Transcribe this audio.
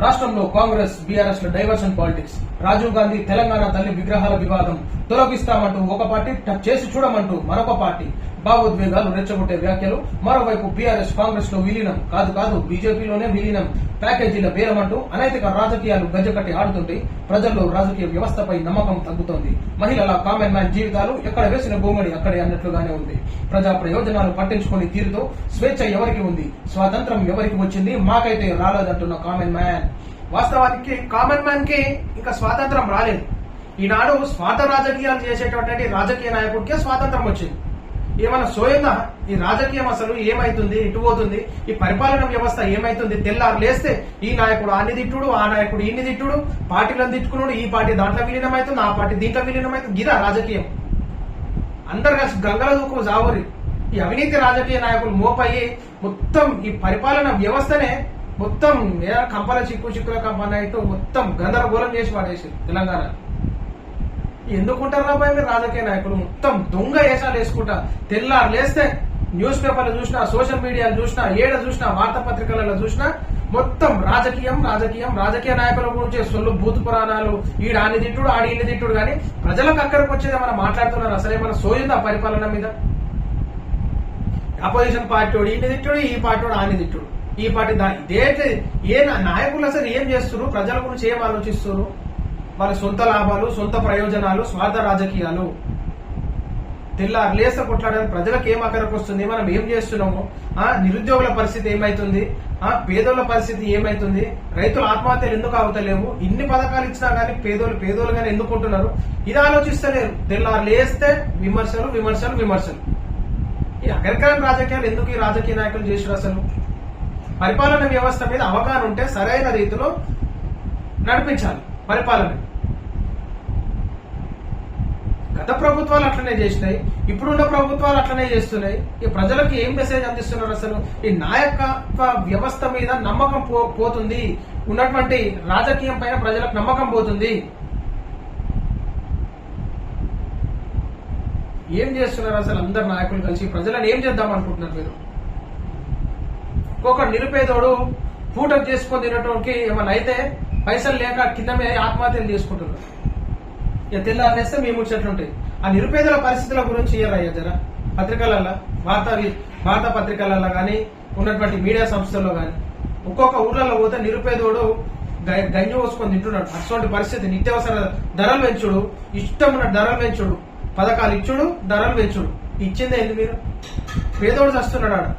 రాష్ట్రంలో కాంగ్రెస్ బీఆర్ఎస్లో diversion politics. Rajiv Gandhi Telangana తల్లి విగ్రహాల వివాదం. తొలగిస్తామంటూ ఒక పార్టీ టచ్ చేసి చూడమంటూ మరొక పార్టీ. భావోద్వేగాలు రెచ్చగొట్టే వ్యాఖ్యలు. మరోవైపు బీఆర్ఎస్ కాంగ్రెస్లో విలీనం. కాదు కాదు బీజేపీలోనే విలీనం. ప్యాకేజీల బేరమంటూ అనైతిక రాజకీయాలు గజకట్టి ఆడుతుంటే ప్రజల్లో రాజకీయ వ్యవస్థపై నమ్మకం తగ్గుతోంది. మహిళల కామన్ మ్యాన్ జీవితాలు ఎక్కడ వేసిన భూమిని అక్కడే అన్నట్లుగానే ఉంది. ప్రజా ప్రయోజనాలు పట్టించుకుని తీరుతో స్వేచ్ఛ ఎవరికి ఉంది? స్వాతంత్రం ఎవరికి వచ్చింది? మాకైతే రాలేదంటున్న కామన్ మ్యాన్. వాస్తవానికి కామన్ మ్యాన్కి ఇంకా స్వాతంత్రం రాలేదు. ఈనాడు స్వార్థ రాజకీయాలు చేసేటటువంటి రాజకీయ నాయకుడికే స్వాతంత్రం వచ్చింది. ఏమన్నా సోయందా ఈ రాజకీయం అసలు ఏమైతుంది? ఇటు పోతుంది. ఈ పరిపాలన వ్యవస్థ ఏమైతుంది? తెల్లారు లేస్తే ఈ నాయకుడు అన్ని తిట్టుడు ఆ నాయకుడు ఇన్ని తిట్టుడు పార్టీలను తిట్టుకున్నాడు ఈ పార్టీ దాంట్లో విలీనం ఆ పార్టీ దీంట్లో విలీనమైతుంది. గిదా రాజకీయం. అందరు కలిసి గంగల దూకు జావురి. ఈ అవినీతి రాజకీయ నాయకులు మోపయ్యి మొత్తం ఈ పరిపాలన వ్యవస్థనే మొత్తం ఏ కంపల చిక్కు చిక్కుల కంపన ఇటు మొత్తం గందరగోళం చేసి పడేసి తెలంగాణ. ఎందుకుంటారా రాబాయ్ మీరు రాజకీయ నాయకులు? మొత్తం దొంగ వేషాలు వేసుకుంటా తెల్లారు లేస్తే న్యూస్ పేపర్లు చూసినా సోషల్ మీడియాలు చూసినా ఏడ చూసినా వార్తాపత్రికలలో చూసినా మొత్తం రాజకీయం రాజకీయం రాజకీయ నాయకుల గురించి సొల్లు భూత పురాణాలు. ఈడ ఆని తిట్టుడు ఆడి ఇల్లు తిట్టుడు కానీ ప్రజలకు అక్కడికి వచ్చేది మనం మాట్లాడుతున్నారు? అసలు ఏమైనా సోయిందా పరిపాలన మీద? అపోజిషన్ పార్టీ వాడు తిట్టుడు ఈ పార్టీ వాడు ఆని తిట్టుడు. ఈ పాటి ఇదే ఏ నా- నాయకులు అసలు ఏం చేస్తున్నారు? ప్రజల గురించి ఏం ఆలోచిస్తున్నారు? వాళ్ళ సొంత లాభాలు సొంత ప్రయోజనాలు స్వార్థ రాజకీయాలు. తెల్లారు లేస కొట్లాడడానికి ప్రజలకు ఏం అక్కడికి వస్తుంది? మనం ఏం చేస్తున్నాము? ఆ నిరుద్యోగుల పరిస్థితి ఏమైతుంది? ఆ పేదోళ్ళ పరిస్థితి ఏమైతుంది? రైతుల ఆత్మహత్యలు ఎందుకు అవుతలేవు ఇన్ని పథకాలు ఇచ్చినా కానీ పేదోళ్ళు పేదోళ్ళుగానే ఎందుకుంటున్నారు? ఇది ఆలోచిస్తలేరు. తెల్లారు లేస్తే విమర్శలు విమర్శలు విమర్శలు. ఈ అగ్రకాలం రాజకీయాలు ఎందుకు ఈ రాజకీయ నాయకులు చేసారు అసలు? పరిపాలన వ్యవస్థ మీద అవగాహన ఉంటే సరైన రీతిలో నడిపించాలి పరిపాలన. గత ప్రభుత్వాలు అట్లనే చేసినాయి ఇప్పుడున్న ప్రభుత్వాలు అట్లనే చేస్తున్నాయి. ఈ ప్రజలకు ఏం మెసేజ్ అందిస్తున్నారు అసలు? ఈ నాయకత్వ వ్యవస్థ మీద నమ్మకం పో పోతుంది. ఉన్నటువంటి రాజకీయం పైన ప్రజలకు నమ్మకం పోతుంది. ఏం చేస్తున్నారు అసలు? అందరు నాయకులు కలిసి ప్రజలను ఏం చేద్దాం అనుకుంటున్నారు మీరు? ఒక్కొక్క నిరుపేదోడు పూట చేసుకొని తినటానికి ఏమైనా అయితే పైసలు లేక కిందమే ఆత్మహత్యలు చేసుకుంటున్నారు. ఇక తెల్లారేస్తే మీ ముచ్చట్లుంటాయి. ఆ నిరుపేదల పరిస్థితుల గురించి ఇయ్యరయ్యా జర? పత్రికలలో వార్తా వార్తా పత్రికలలో కానీ ఉన్నటువంటి మీడియా సంస్థల్లో కానీ ఒక్కొక్క ఊర్లలో పోతే నిరుపేదోడు గ- గంజి పోసుకొని తింటున్నాడు. అటువంటి పరిస్థితి నిత్యావసర ధరలు పెంచుడు ఇష్టం ధరలు పెంచుడు పథకాలు ఇచ్చుడు ధరలు పెంచుడు. ఇచ్చిందే ఎందుకు మీరు? పేదోడు చస్తున్నాడు ఆడ.